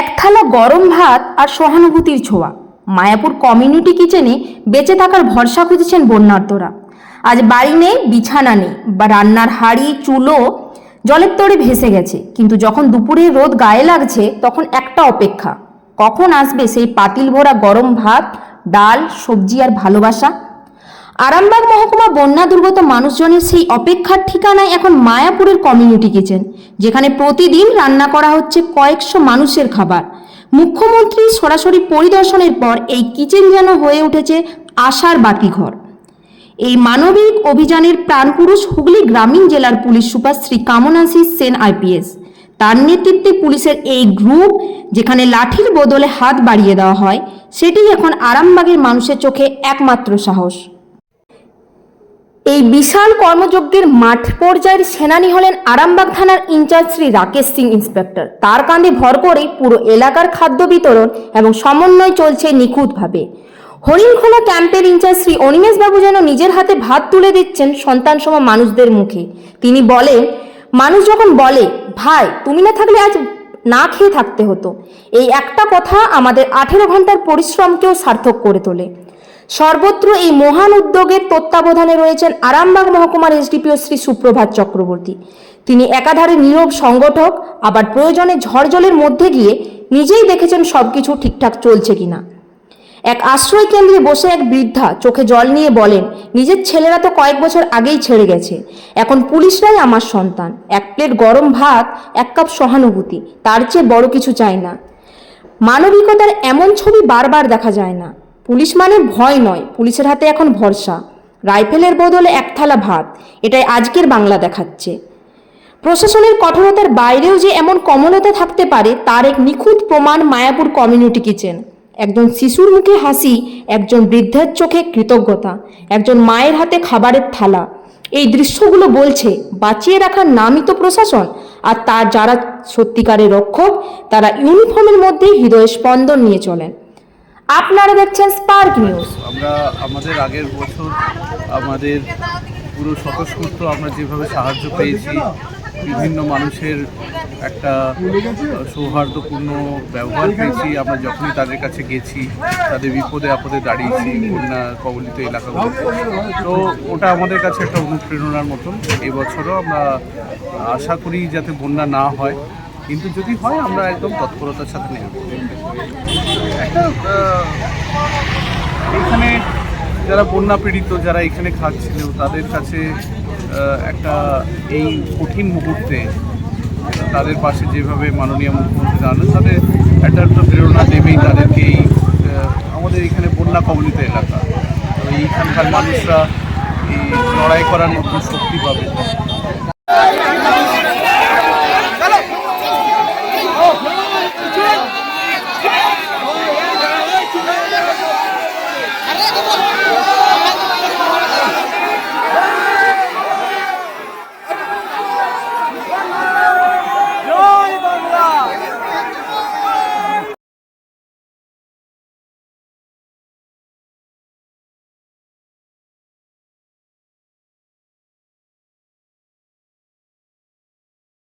এক থালা গরম ভাত আর সহানুভূতির ছোঁয়া। মায়াপুর কমিউনিটি কিচেনে বেঁচে থাকার ভরসা খুঁজেছেন বন্যার্তরা আজ বাড়ি নেই, বিছানা নেই বা রান্নার হাঁড়ি, চুলো জলের তরে ভেসে গেছে। কিন্তু যখন দুপুরে রোদ গায়ে লাগছে, তখন একটা অপেক্ষা। কখন আসবে সেই পাতিল ভরা গরম ভাত, ডাল, সবজি আর ভালোবাসা? আরামবাগ মহকুমা বন্যা দুর্গত মানুষজনের সেই অপেক্ষার ঠিকানায় এখন মায়াপুরের কমিউনিটি কিচেন, যেখানে প্রতিদিন রান্না করা হচ্ছে কয়েকশো মানুষের খাবার। মুখ্যমন্ত্রী সরাসরি পরিদর্শনের পর এই কিচেন যেন হয়ে উঠেছে আশার বাতিঘর এই মানবিক অভিযানের প্রাণপুরুষ হুগলি গ্রামীণ জেলার police super Shri Kamanashis Sen IPS. তার নেতৃত্বে পুলিশের এই গ্রুপ, যেখানে লাঠির বদলে হাত বাড়িয়ে দেওয়া হয় সেটি এখন আরামবাগের মানুষের চোখে একমাত্র সাহস। এই বিশাল কর্মযজ্ঞের মাঠ পর্যায়ের সেনানি হলেন আরামবাগ থানার ইনচার্জ শ্রী রাকেশ সিং, ইন্সপেক্টর। তার কাঁধে ভর করে পুরো এলাকার খাদ্য বিতরণ এবং সমন্বয় চলছে নিখুঁতভাবে। হরিণখোলা ক্যাম্পের ইনচার্জ শ্রী অনিমেষ বাবু যেন নিজের হাতে ভাত তুলে দিচ্ছেন সন্তান সম মানুষদের মুখে। তিনি বলেন, মানুষ যখন বলে, ভাই, তুমি না থাকলে আজ না খেয়ে থাকতে হতো, এই একটা কথা আমাদের আঠেরো ঘণ্টার পরিশ্রমকেও সার্থক করে তোলে। সর্বত্র এই মহান উদ্যোগের তত্ত্বাবধানে রয়েছেন আরামবাগ মহকুমার এসডিপিও শ্রী সুপ্রভাত চক্রবর্তী। তিনি একাধারে নীরব সংগঠক, আবার প্রয়োজনে ঝড়জলের মধ্যে গিয়ে নিজেই দেখেছেন সবকিছু ঠিকঠাক চলছে কিনা। এক আশ্রয় কেন্দ্রে বসে এক বৃদ্ধা চোখে জল নিয়ে বলেন, নিজের ছেলেরা তো কয়েক বছর আগেই ছেড়ে গেছে। এখন পুলিশরাই আমার সন্তান। এক প্লেট গরম ভাত, এক কাপ সহানুভূতি। তার চেয়ে বড় কিছু চাই না। মানবিকতার এমন ছবি বারবার দেখা যায় না। পুলিশ মানে ভয় নয়, পুলিশের হাতে এখন ভরসা। রাইফেলের বদলে এক থালা ভাত, এটাই আজকের বাংলা দেখাচ্ছে। প্রশাসনের কঠোরতার বাইরেও যে এমন কমলতা থাকতে পারে, তার এক নিখুঁত প্রমাণ মায়াপুর কমিউনিটি কিচেন। একজন শিশুর মুখে হাসি, একজন বৃদ্ধের চোখে কৃতজ্ঞতা, একজন মায়ের হাতে খাবারের থালা। এই দৃশ্যগুলো বলছে, বাঁচিয়ে রাখার নামই তো প্রশাসন, আর তার যারা সত্যিকারের রক্ষক, তারা ইউনিফর্মের মধ্যেই হৃদয়ের স্পন্দন নিয়ে চলেন। আপনারা দেখছেন স্পার্ক নিউজ আমরা আমাদের আগের বছর আমাদের পুরো স্বতঃস্ফূর্ত আমরা যেভাবে সাহায্য পেয়েছি, বিভিন্ন মানুষের একটা সৌহার্দ্যপূর্ণ ব্যবহার পেয়েছি। আমরা যখনই তাদের কাছে গেছি, তাদের বিপদে আপদে দাঁড়িয়েছি বন্যা কবলিত এলাকাগুলোতে তো ওটা আমাদের কাছে একটা অনুপ্রেরণার মতন। এবছরও আমরা আশা করি যাতে বন্যা না হয়। কিন্তু যদি হয়, আমরা একদম তৎপরতার সাথে নেব এখানে যারা বন্যা পীড়িত, যারা এখানে খাচ্ছিল, তাদের কাছে একটা এই কঠিন মুহূর্তে তাদের পাশে যেভাবে মাননীয় মুখ্যমন্ত্রী দাঁড়ানো তাদের একটা একটা প্রেরণা দেবেই তাদেরকে এই আমাদের এখানে বন্যা কবলিত এলাকা। তো এইখানকার মানুষরা এই লড়াই করার নতুন শক্তি পাবে।